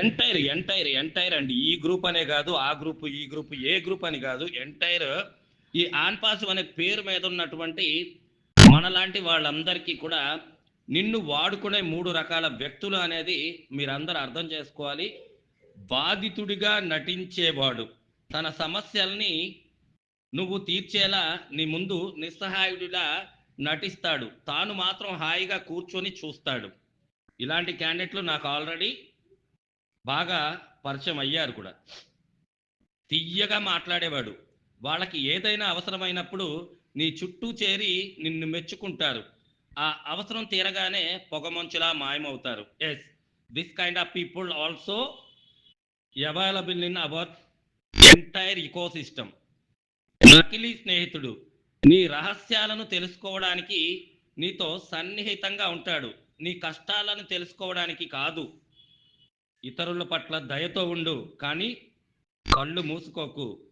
Entire entire entire అండి. ఈ group అనే కాదు ఆ గ్రూప్ ఈ గ్రూప్ ఏ గ్రూప్ అని కాదు. ఎంటైర్ ఈ ఆన్పాస్ అనే పేరు మీద ఉన్నటువంటి మనలాంటి వాళ్ళందరికీ కూడా నిన్ను వాడుకునే మూడు రకాల వ్యక్తులు అనేది మీరందరూ అర్థం చేసుకోవాలి. బాధితుడిగా నటించేవాడు తన సమస్యల్ని నువ్వు తీర్చేలా నీ ముందు నిస్సహాయుడిలా నటిస్తాడు. తాను మాత్రం హాయిగా కూర్చొని చూస్తాడు. ఇలాంటి క్యాండిడేట్లు నాకు ఆల్రెడీ బాగా పరిచయం అయ్యారు కూడా. తియ్యగా మాట్లాడేవాడు. వాళ్ళకి ఏదైనా అవసరమైనప్పుడు నీ చుట్టూ చేరి నిన్ను మెచ్చుకుంటారు. ఆ అవసరం తీరగానే పొగమంచులా మాయమవుతారు. Yes this kind of people also available in our entire ecosystem నకిలీ స్నేహితుడు నీ రహస్యాలను తెలుసుకోవడానికి నీతో సన్నిహితంగా ఉంటాడు. నీ కష్టాలను తెలుసుకోవడానికి కాదు. ఇతరుల పట్ల దయతో ఉండు కానీ కళ్ళు మూసుకోకు.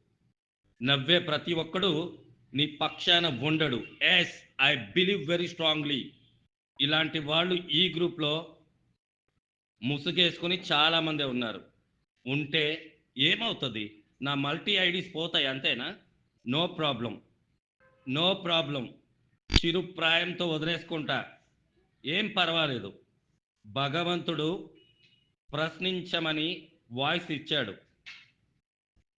నవ్వే ప్రతి ఒక్కడు నీ పక్షాన ఉండడు. Yes I believe very strongly ఇలాంటి వాళ్ళు ఈ గ్రూప్లో ముసుగేసుకుని చాలామంది ఉన్నారు. ఉంటే ఏమవుతుంది? నా మల్టీ ఐడీస్ పోతాయి అంతేనా? No problem. No problem. చిరుప్రాయంతో వదిలేసుకుంటా. ఏం పర్వాలేదు. భగవంతుడు ప్రశ్నించమని వాయిస్ ఇచ్చాడు.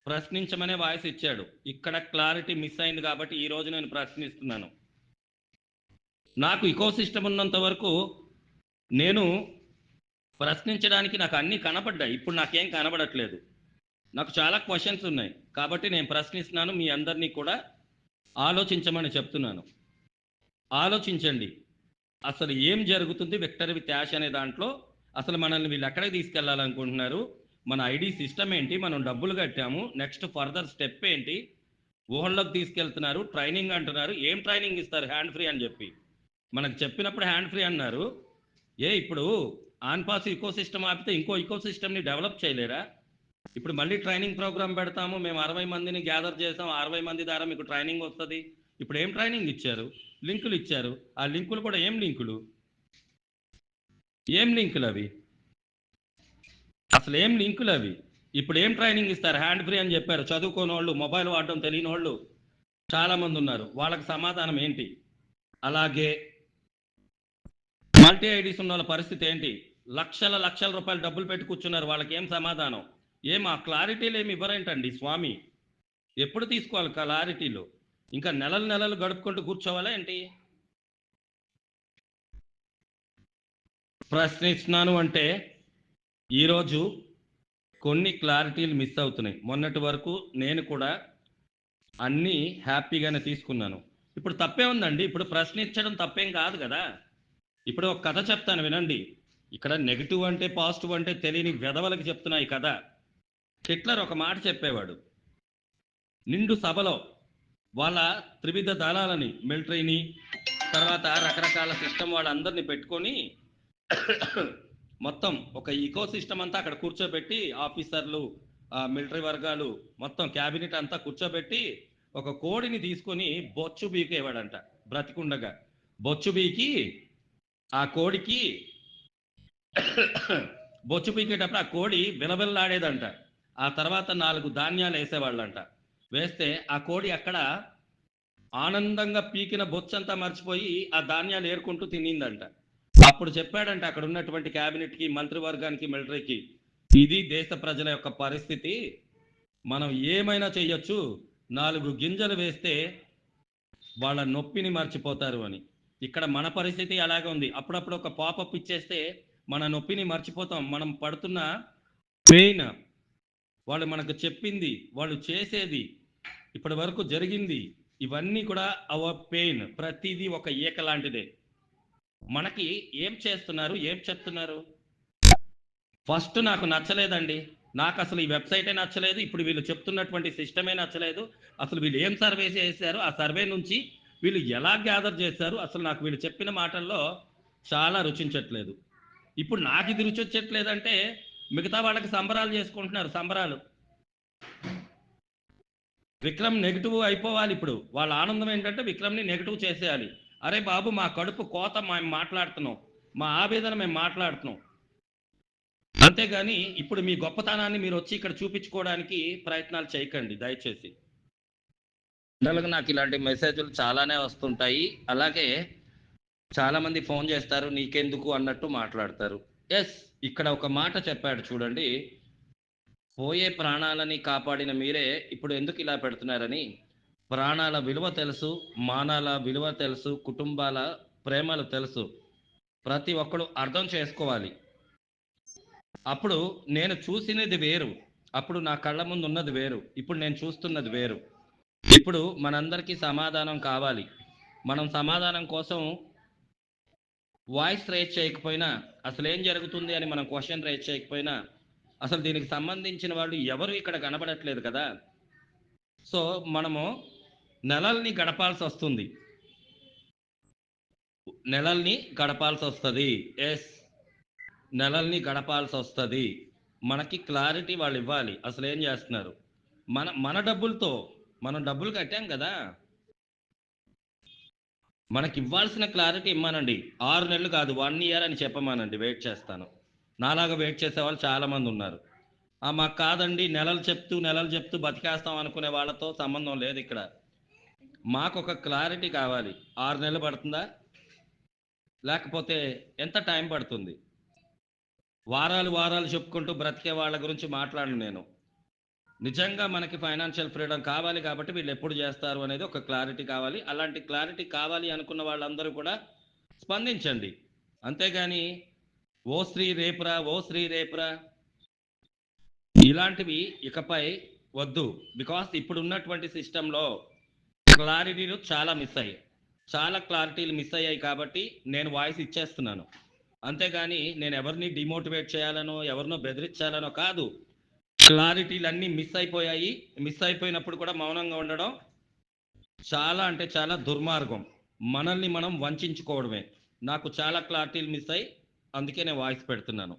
ప్రశ్నించమనే వాయిస్ ఇచ్చాడు. ఇక్కడ క్లారిటీ మిస్ అయింది కాబట్టి ఈ రోజు నేను ప్రశ్నిస్తున్నాను. నాకు ఇకో సిస్టమ్ ఉన్నంత వరకు నేను ప్రశ్నించడానికి నాకు అన్నీ కనపడ్డాయి. ఇప్పుడు నాకేం కనబడట్లేదు. నాకు చాలా క్వశ్చన్స్ ఉన్నాయి. కాబట్టి నేను ప్రశ్నిస్తున్నాను. మీ అందరినీ కూడా ఆలోచించమని చెప్తున్నాను. ఆలోచించండి. అసలు ఏం జరుగుతుంది? విక్టర్ విత్ యాష్ అనే దాంట్లో అసలు మనల్ని వీళ్ళు ఎక్కడికి తీసుకెళ్ళాలనుకుంటున్నారు? మన ఐడి సిస్టమ్ ఏంటి? మనం డబ్బులు కట్టాము. నెక్స్ట్ ఫర్దర్ స్టెప్ ఏంటి? ఊహల్లోకి తీసుకెళ్తున్నారు. ట్రైనింగ్ అంటున్నారు. ఏం ట్రైనింగ్ ఇస్తారు? హ్యాండ్ ఫ్రీ అని చెప్పి. మనకు చెప్పినప్పుడు హ్యాండ్ ఫ్రీ అన్నారు. ఏ ఇప్పుడు ఆన్పాస్ ఇకో సిస్టమ్ ఆపితే ఇంకో ఇకో సిస్టమ్ని డెవలప్ చేయలేరా? ఇప్పుడు మళ్ళీ ట్రైనింగ్ ప్రోగ్రామ్ పెడతాము. మేము అరవై మందిని గ్యాదర్ చేసాం. అరవై మంది ద్వారా మీకు ట్రైనింగ్ వస్తుంది. ఇప్పుడు ఏం ట్రైనింగ్ ఇచ్చారు? లింకులు ఇచ్చారు. ఆ లింకులు కూడా ఏం లింకులు? ఏం లింకులు అవి? అసలు ఏం లింకులు అవి? ఇప్పుడు ఏం ట్రైనింగ్ ఇస్తారు? హ్యాండ్ ఫ్రీ అని చెప్పారు. చదువుకోని వాళ్ళు మొబైల్ వాడడం తెలియని వాళ్ళు చాలా మంది ఉన్నారు. వాళ్ళకి సమాధానం ఏంటి? అలాగే మల్టీ ఐడీస్ ఉన్న వాళ్ళ పరిస్థితి ఏంటి? లక్షల లక్షల రూపాయలు డబ్బులు పెట్టి కూర్చున్నారు. వాళ్ళకి ఏం సమాధానం? ఏం ఆ క్లారిటీలు ఏమి ఇవ్వరేంటండి స్వామి? ఎప్పుడు తీసుకోవాలి క్లారిటీలు ఇంకా నెలలు నెలలు గడుపుకుంటూ కూర్చోవాలా ఏంటి? ప్రశ్నిస్తున్నాను అంటే ఈరోజు కొన్ని క్లారిటీలు మిస్ అవుతున్నాయి. మొన్నటి వరకు నేను కూడా అన్నీ హ్యాపీగానే తీసుకున్నాను. ఇప్పుడు తప్పే ఉందండి. ఇప్పుడు ప్రశ్నించడం తప్పేం కాదు కదా. ఇప్పుడు ఒక కథ చెప్తాను వినండి. ఇక్కడ నెగిటివ్ అంటే పాజిటివ్ అంటే తెలియని వెధవలకి చెప్తున్నా ఈ కథ. హిట్లర్ ఒక మాట చెప్పేవాడు. నిండు సభలో వాళ్ళ త్రివిధ దళాలని మిలిటరీని తర్వాత రకరకాల సిస్టమ్ వాళ్ళందరినీ పెట్టుకొని మొత్తం ఒక ఈకో సిస్టమ్ అంతా అక్కడ కూర్చోబెట్టి ఆఫీసర్లు మిలిటరీ వర్గాలు మొత్తం క్యాబినెట్ అంతా కూర్చోబెట్టి ఒక కోడిని తీసుకొని బొచ్చు బీకేవాడంట బ్రతికుండగా. బొచ్చు బీకి ఆ కోడికి బొచ్చు పీకేటప్పుడు ఆ కోడి విలవిల్లాడేదంట. ఆ తర్వాత నాలుగు ధాన్యాలు వేసేవాళ్ళంట. వేస్తే ఆ కోడి అక్కడ ఆనందంగా పీకిన బొచ్చంతా మర్చిపోయి ఆ ధాన్యాలు ఏరుకుంటూ తినిందంట. అప్పుడు చెప్పాడంటే అక్కడ ఉన్నటువంటి క్యాబినెట్కి మంత్రివర్గానికి మిలిటరీకి ఇది దేశ ప్రజల యొక్క పరిస్థితి. మనం ఏమైనా చేయొచ్చు నాలుగు గింజలు వేస్తే వాళ్ళ నొప్పిని మర్చిపోతారు అని. ఇక్కడ మన పరిస్థితి అలాగే ఉంది. అప్పుడప్పుడు ఒక పాపప్ ఇచ్చేస్తే మన నొప్పిని మర్చిపోతాం. మనం పడుతున్న పెయిన్ వాళ్ళు మనకు చెప్పింది వాళ్ళు చేసేది ఇప్పటి వరకు జరిగింది ఇవన్నీ కూడా అవర్ పెయిన్ ప్రతిదీ ఒక ఈక లాంటిదే. మనకి ఏం చేస్తున్నారు? ఏం చెప్తున్నారు? ఫస్ట్ నాకు నచ్చలేదండి. నాకు అసలు ఈ వెబ్సైటే నచ్చలేదు. ఇప్పుడు వీళ్ళు చెప్తున్నటువంటి సిస్టమే నచ్చలేదు. అసలు వీళ్ళు ఏం సర్వే చేశారు? ఆ సర్వే నుంచి వీళ్ళు ఎలా గ్యాదర్ చేశారు? అసలు నాకు వీళ్ళు చెప్పిన మాటల్లో చాలా రుచించట్లేదు. ఇప్పుడు నాకు ఇది రుచి వచ్చట్లేదంటే మిగతా వాళ్ళకి సంబరాలు చేసుకుంటున్నారు. సంబరాలు. విక్రమ్ నెగిటివ్ అయిపోవాలి ఇప్పుడు. వాళ్ళ ఆనందం ఏంటంటే విక్రమ్ని నెగిటివ్ చేసేయాలి. అరే బాబు మా కడుపు కోత మేము మాట్లాడుతున్నాం. మా ఆవేదన మేము మాట్లాడుతున్నాం. అంతేగాని ఇప్పుడు మీ గొప్పతనాన్ని మీరు వచ్చి ఇక్కడ చూపించుకోవడానికి ప్రయత్నాలు చేయకండి దయచేసి. జనరల్గా నాకు ఇలాంటి మెసేజ్లు చాలానే వస్తుంటాయి. అలాగే చాలామంది ఫోన్ చేస్తారు నీకెందుకు అన్నట్టు మాట్లాడతారు. ఎస్ ఇక్కడ ఒక మాట చెప్పాడు చూడండి. పోయే ప్రాణాలని కాపాడిన మీరే ఇప్పుడు ఎందుకు ఇలా పెడుతున్నారని? ప్రాణాల విలువ తెలుసు మానాల విలువ తెలుసు కుటుంబాల ప్రేమలు తెలుసు. ప్రతి ఒక్కడు అర్థం చేసుకోవాలి. అప్పుడు నేను చూసినది వేరు. అప్పుడు నా కళ్ళ ముందు ఉన్నది వేరు. ఇప్పుడు నేను చూస్తున్నది వేరు. ఇప్పుడు మనందరికీ సమాధానం కావాలి. మనం సమాధానం కోసం వాయిస్ రేజ్ చేయకపోయినా అసలు ఏం జరుగుతుంది అని మనం క్వశ్చన్ రేజ్ చేయకపోయినా అసలు దీనికి సంబంధించిన వాళ్ళు ఎవరు ఇక్కడ కనబడట్లేదు కదా? సో మనము నెలల్ని గడపాల్సి వస్తుంది. నెలల్ని గడపాల్సి వస్తుంది. ఎస్. నెలల్ని గడపాల్సి వస్తుంది. మనకి క్లారిటీ వాళ్ళు ఇవ్వాలి. అసలు ఏం చేస్తున్నారు? మన మన డబ్బులతో మనం డబ్బులు కట్టాం కదా? మనకి ఇవ్వాల్సిన క్లారిటీ ఇమ్మానండి. ఆరు నెలలు కాదు వన్ ఇయర్ అని చెప్పమానండి. వెయిట్ చేస్తాను. నాలాగా వెయిట్ చేసే వాళ్ళు చాలామంది ఉన్నారు. ఆ మాకు కాదండి నెలలు చెప్తూ నెలలు చెప్తూ బతికేస్తాం అనుకునే వాళ్ళతో సంబంధం లేదు ఇక్కడ. మాకు ఒక క్లారిటీ కావాలి. ఆరు నెలలు పడుతుందా? లేకపోతే ఎంత టైం పడుతుంది? వారాలు వారాలు చెప్పుకుంటూ బ్రతికే వాళ్ళ గురించి మాట్లాడను నేను. నిజంగా మనకి ఫైనాన్షియల్ ఫ్రీడమ్ కావాలి కాబట్టి వీళ్ళు ఎప్పుడు చేస్తారు అనేది ఒక క్లారిటీ కావాలి. అలాంటి క్లారిటీ కావాలి అనుకున్న వాళ్ళందరూ కూడా స్పందించండి. అంతేగాని ఓ శ్రీ రేపురా ఓ శ్రీ రేపురా? ఇలాంటివి ఇకపై వద్దు. బికాస్ ఇప్పుడు ఉన్నటువంటి సిస్టంలో క్లారిటీలు చాలా మిస్ అయ్యాయి. చాలా క్లారిటీలు మిస్ అయ్యాయి కాబట్టి నేను వాయిస్ ఇచ్చేస్తున్నాను. అంతేగాని నేను ఎవరిని డిమోటివేట్ చేయాలనో ఎవరినో బెదిరించాలనో కాదు. క్లారిటీలు అన్నీ మిస్ అయిపోయాయి. మిస్ అయిపోయినప్పుడు కూడా మౌనంగా ఉండడం చాలా అంటే చాలా దుర్మార్గం. మనల్ని మనం వంచుకోవడమే. నాకు చాలా క్లారిటీలు మిస్ అయ్యి అందుకే నేను వాయిస్ పెడుతున్నాను.